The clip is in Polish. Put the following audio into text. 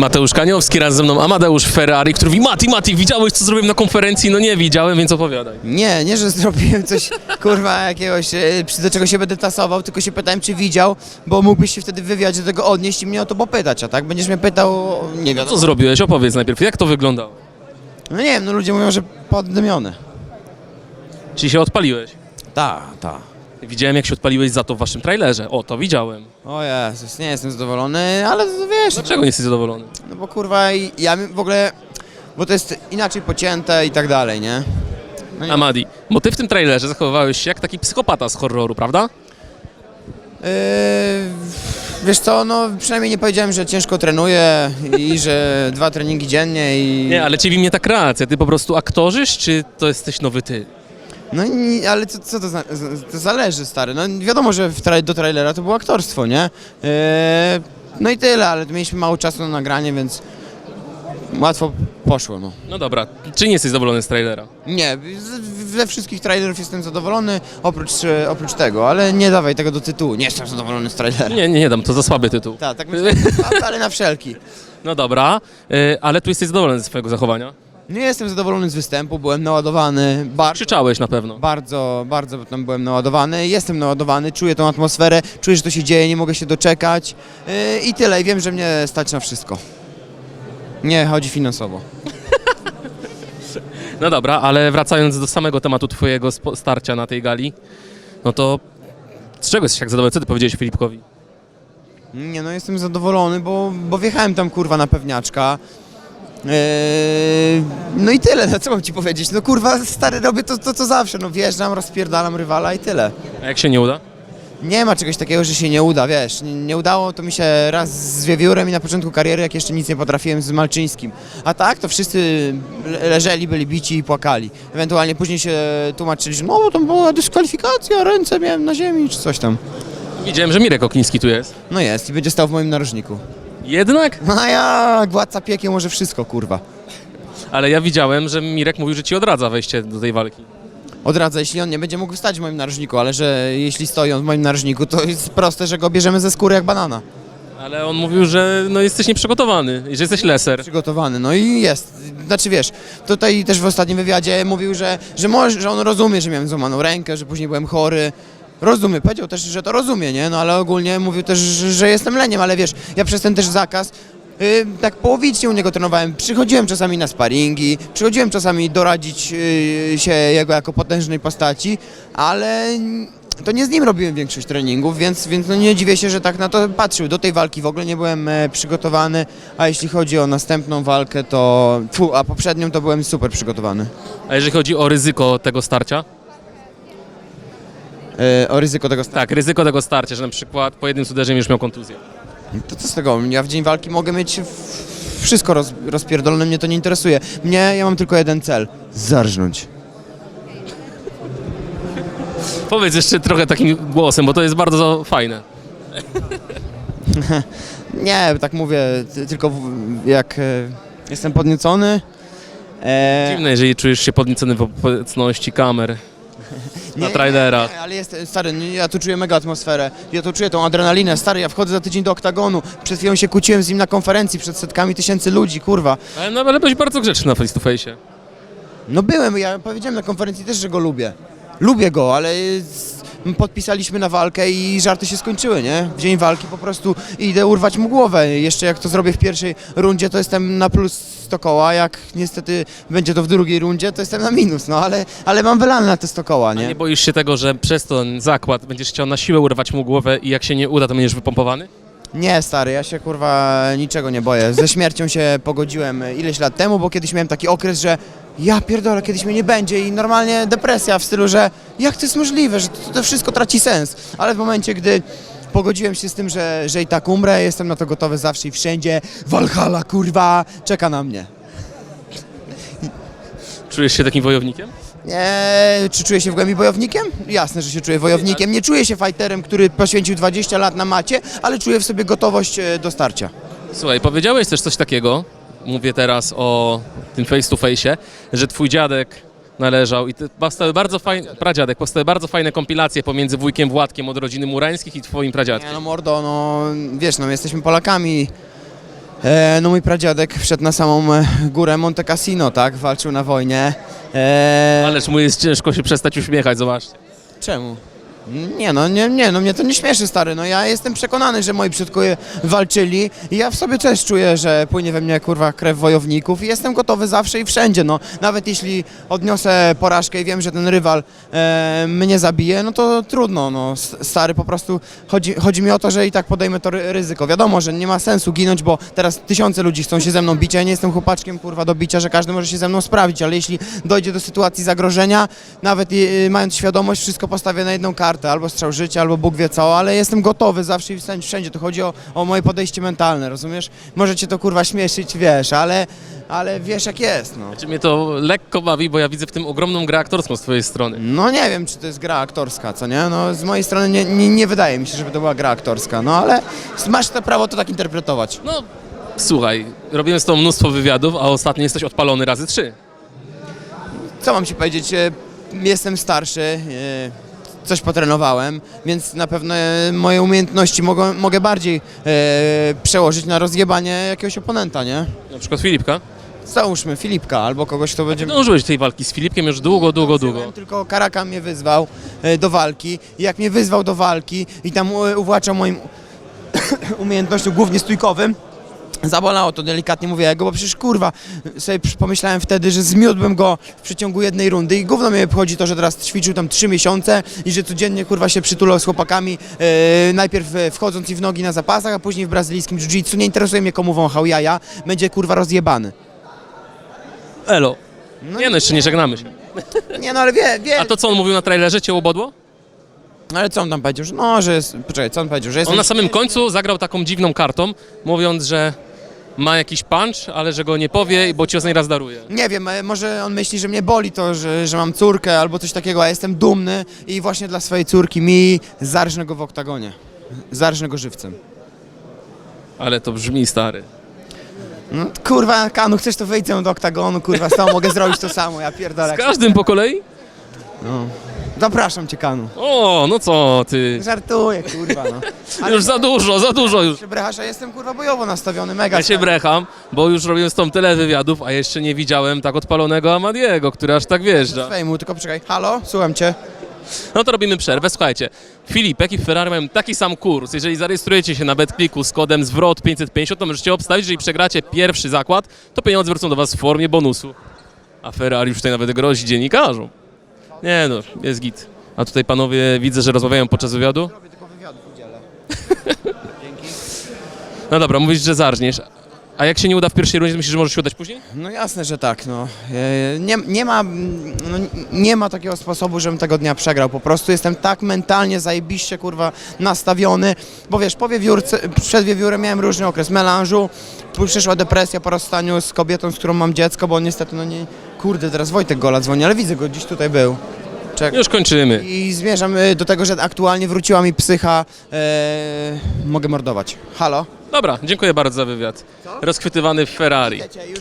Mateusz Kaniowski razem ze mną, Amadeusz Ferrari, który mówi Mati, Mati, widziałeś co zrobiłem na konferencji? No nie widziałem, więc opowiadaj. Nie, nie, że zrobiłem coś, kurwa, jakiegoś, e, przy- do czego się będę tasował, tylko się pytałem, czy widział, bo mógłbyś się wtedy w wywiadzie do tego odnieść i mnie o to popytać, a tak? Będziesz mnie pytał, nie Co wiadomo. zrobiłeś? Opowiedz najpierw, jak to wyglądało? No nie wiem, no ludzie mówią, że poddymione. Czy się odpaliłeś? Ta, ta. Widziałem, jak się odpaliłeś za to w waszym trailerze. O, to widziałem. O Jezus, nie jestem zadowolony, ale wiesz, Dlaczego nie jesteś zadowolony? no bo kurwa, i- ja mi- w ogóle, bo to jest inaczej pocięte i tak dalej, nie? No Amadi, bo ty w tym trailerze zachowywałeś się jak taki psychopata z horroru, prawda? Yy, wiesz co, no przynajmniej nie powiedziałem, że ciężko trenuję i że dwa treningi dziennie i... Nie, ale ciebie mnie ta kreacja. Ty po prostu aktorzysz, czy to jesteś nowy ty? No i, ale co, co to, za, to zależy, stary. No wiadomo, że w tra- do trailera to było aktorstwo, nie? Yy, no i tyle, ale mieliśmy mało czasu na nagranie, więc łatwo poszło, no. No dobra, czy nie jesteś zadowolony z trailera? Nie, z- ze wszystkich trailerów jestem zadowolony, oprócz, e, oprócz tego, ale nie dawaj tego do tytułu. Nie jestem zadowolony z trailera. Nie, nie, nie dam, to za słaby tytuł. Tak, tak myślę, ale na wszelki. No dobra, y, ale tu jesteś zadowolony ze swojego zachowania. Nie jestem zadowolony z występu, byłem naładowany, bar- Krzyczałeś na pewno. bardzo, bardzo tam byłem naładowany, jestem naładowany, czuję tą atmosferę, czuję, że to się dzieje, nie mogę się doczekać yy, i tyle, i wiem, że mnie stać na wszystko. Nie, chodzi finansowo. No dobra, ale wracając do samego tematu twojego starcia na tej gali, no to z czego jesteś tak zadowolony? Co ty powiedziałeś Filipkowi? Nie no, jestem zadowolony, bo, bo wjechałem tam kurwa na pewniaczka. Yy, no i tyle, no co mam ci powiedzieć? No kurwa, stary, robię to, to co zawsze, no wjeżdżam, rozpierdalam rywala i tyle. A jak się nie uda? Nie ma czegoś takiego, że się nie uda, wiesz, nie, nie udało to mi się raz z Wiewiórem i na początku kariery, jak jeszcze nic nie potrafiłem z Malczyńskim. A tak, to wszyscy le- leżeli, byli bici i płakali. Ewentualnie później się tłumaczyli, że no bo tam była dyskwalifikacja, ręce miałem na ziemi czy coś tam. Widziałem, że Mirek Okliński tu jest. No jest i będzie stał w moim narożniku. Jednak? No jak, władca piekieł może wszystko, kurwa. Ale ja widziałem, że Mirek mówił, że ci odradza wejście do tej walki. Odradza, jeśli on nie będzie mógł stać w moim narożniku, ale że jeśli stoi on w moim narożniku, to jest proste, że go bierzemy ze skóry jak banana. Ale on mówił, że no jesteś nieprzygotowany i że jesteś leser. przygotowany. No i jest. Znaczy wiesz, tutaj też w ostatnim wywiadzie mówił, że, że, może, że on rozumie, że miałem złamaną rękę, że później byłem chory. Rozumie, powiedział też, że to rozumie, nie? No ale ogólnie mówił też, że, jestem leniem, ale wiesz, ja przez ten też zakaz yy, tak połowicznie u niego trenowałem. Przychodziłem czasami na sparingi, przychodziłem czasami doradzić yy, się jego jako potężnej postaci, ale to nie z nim robiłem większość treningów, więc, więc no nie dziwię się, że tak na to patrzył. Do tej walki w ogóle nie byłem e, przygotowany, a jeśli chodzi o następną walkę, to fu, a poprzednią to byłem super przygotowany. A jeżeli chodzi o ryzyko tego starcia? E, o ryzyko tego sta- Tak, ryzyko tego starcia, że na przykład po jednym uderzeniu już miał kontuzję. To co z tego? Ja w dzień walki mogę mieć w- wszystko roz, rozpierdolone, mnie to nie interesuje. Mnie, ja mam tylko jeden cel. Zarżnąć. Powiedz jeszcze trochę takim głosem, bo to jest bardzo fajne. Nie, tak mówię, ty- tylko w, jak e, jestem podniecony. E, Dziwne, jeżeli czujesz się podniecony w obecności kamer na Nie, trailerach. Nie, ale jest, stary, nie, ja tu czuję mega atmosferę, ja tu czuję tą adrenalinę, stary, ja wchodzę za tydzień do oktagonu, przed chwilą się kłóciłem z nim na konferencji przed setkami tysięcy ludzi, kurwa. Ale, no, ale byłeś bardzo grzeczny na face to face. No byłem, ja powiedziałem na konferencji też, że go lubię. Lubię go, ale podpisaliśmy na walkę i żarty się skończyły, nie? W dzień walki po prostu idę urwać mu głowę. Jeszcze jak to zrobię w pierwszej rundzie, to jestem na plus 100 koła, jak niestety będzie to w drugiej rundzie, to jestem na minus, no ale, ale mam wylane na te 100 koła, Nie? nie? nie boisz się tego, że przez ten zakład będziesz chciał na siłę urwać mu głowę i jak się nie uda, to będziesz wypompowany? Nie, stary, ja się kurwa niczego nie boję. Ze śmiercią się pogodziłem ileś lat temu, bo kiedyś miałem taki okres, że ja pierdolę, kiedyś mnie nie będzie i normalnie depresja w stylu, że jak to jest możliwe, że to, to wszystko traci sens. Ale w momencie, gdy pogodziłem się z tym, że, że i tak umrę, jestem na to gotowy zawsze i wszędzie, Walhalla, kurwa, czeka na mnie. Czujesz się takim wojownikiem? Nie, czy czuję się w głębi wojownikiem? Jasne, że się czuję wojownikiem. Nie czuję się fighterem, który poświęcił 20 lat na macie, ale czuję w sobie gotowość e, do starcia. Słuchaj, powiedziałeś też coś takiego, mówię teraz o tym face to face, że twój dziadek należał i powstały bardzo fajne, pradziadek, powstały bardzo fajne kompilacje pomiędzy wujkiem Władkiem od rodziny Murańskich i twoim pradziadkiem. Nie no mordo, no wiesz, no jesteśmy Polakami. E, no mój pradziadek wszedł na samą e, górę Monte Cassino, tak? Walczył na wojnie. E, Ależ mu jest ciężko się przestać uśmiechać, zobaczcie. Czemu? Nie no, nie, nie, no mnie to nie śmieszy stary, no ja jestem przekonany, że moi przodkowie walczyli. I ja w sobie też czuję, że płynie we mnie kurwa krew wojowników i jestem gotowy zawsze i wszędzie, no. Nawet jeśli odniosę porażkę i wiem, że ten rywal e, mnie zabije, no to trudno, no. Stary po prostu chodzi, chodzi mi o to, że i tak podejmę to ry- ryzyko, wiadomo, że nie ma sensu ginąć, bo teraz tysiące ludzi chcą się ze mną bić, ja nie jestem chłopaczkiem kurwa do bicia, że każdy może się ze mną sprawić, ale jeśli dojdzie do sytuacji zagrożenia, nawet y, mając świadomość, wszystko postawię na jedną kartę, albo strzał życia, albo Bóg wie co, ale jestem gotowy zawsze i wszędzie, wszędzie. Tu chodzi o, o moje podejście mentalne, rozumiesz? Może cię to kurwa śmieszyć, wiesz, ale, ale wiesz jak jest, no. Znaczy mnie to lekko bawi, bo ja widzę w tym ogromną grę aktorską z twojej strony. No nie wiem, czy to jest gra aktorska, co nie? No z mojej strony nie, nie, nie wydaje mi się, żeby to była gra aktorska, no ale masz to prawo to tak interpretować. No, słuchaj, robimy z tobą mnóstwo wywiadów, a ostatnio jesteś odpalony razy trzy. Co mam ci powiedzieć? e, Jestem starszy, e, coś potrenowałem, więc na pewno e, moje umiejętności mogą, mogę bardziej e, przełożyć na rozjebanie jakiegoś oponenta, nie? Na przykład Filipka. Załóżmy Filipka albo kogoś, kto będzie... Dążyłeś tej walki z Filipkiem już długo, długo, długo. Tylko Karaka mnie wyzwał e, do walki i jak mnie wyzwał do walki i tam e, uwłaczał moim umiejętnościom głównie stójkowym, Zabolało to delikatnie, mówię jego, bo przecież kurwa, sobie pomyślałem wtedy, że zmiótłbym go w przeciągu jednej rundy i gówno mnie obchodzi to, że teraz ćwiczył tam trzy miesiące i że codziennie kurwa się przytulał z chłopakami, e, najpierw e, wchodząc i w nogi na zapasach, a później w brazylijskim jiu-jitsu. Nie interesuje mnie komu wąchał jaja, będzie kurwa rozjebany. Elo. No Nie no, jeszcze nie żegnamy się. Nie no, ale wie, wie. A to co on mówił na trailerze, cię obodło? Ale co on tam powiedział, że no, że jest, poczekaj, co on powiedział, że jest... On na samym końcu zagrał taką dziwną kartą, mówiąc, że ma jakiś punch, ale że go nie powie, bo cios nieraz daruje. Nie wiem, e, może on myśli, że mnie boli to, że, że mam córkę albo coś takiego, a jestem dumny i właśnie dla swojej córki mi zarżnę go w oktagonie. Zarżnę go żywcem. Ale to brzmi stary. No, kurwa, Kanu, chcesz to wejdę do oktagonu, kurwa, z tobą mogę zrobić to samo, ja pierdolę. Z każdym po kolei? No. Zapraszam cię, Kanu. O, no co ty. Żartuję, kurwa, no. Już za dużo, za dużo już. się brechasz, a jestem, kurwa, bojowo nastawiony, mega. Ja się stary. brecham, bo już robiłem z tą tyle wywiadów, a jeszcze nie widziałem tak odpalonego Amadiego, który aż tak wjeżdża. Fejmu, tylko poczekaj. Halo, słucham cię. No to robimy przerwę. Słuchajcie, Filipek i Ferrari mają taki sam kurs. Jeżeli zarejestrujecie się na BetClicku z kodem zwrot 550, to możecie obstawić, jeżeli przegracie pierwszy zakład, to pieniądze wrócą do Was w formie bonusu. A Ferrari już tutaj nawet grozi dziennikarzom. Nie no, jest git. A tutaj panowie widzę, że rozmawiają podczas wywiadu. Robię tylko wywiadów udzielę. No dobra, mówisz, że zarżniesz. A jak się nie uda w pierwszej rundzie, to myślisz, że może się udać później? No jasne, że tak, no. E, Nie, nie, ma, no, nie ma takiego sposobu, żebym tego dnia przegrał. Po prostu jestem tak mentalnie zajebiście, kurwa, nastawiony. Bo wiesz, po wiewiórce, przed wiewiórem miałem różny okres melanżu, później przyszła depresja po rozstaniu z kobietą, z którą mam dziecko, bo niestety, no nie... Kurde, teraz Wojtek Gola dzwoni, ale widzę go, dziś tutaj był. Czek. Już kończymy. I zmierzam y, do tego, że aktualnie wróciła mi psycha. E, mogę mordować. Halo? Dobra, dziękuję bardzo za wywiad. Rozchwytywany w Ferrari. Już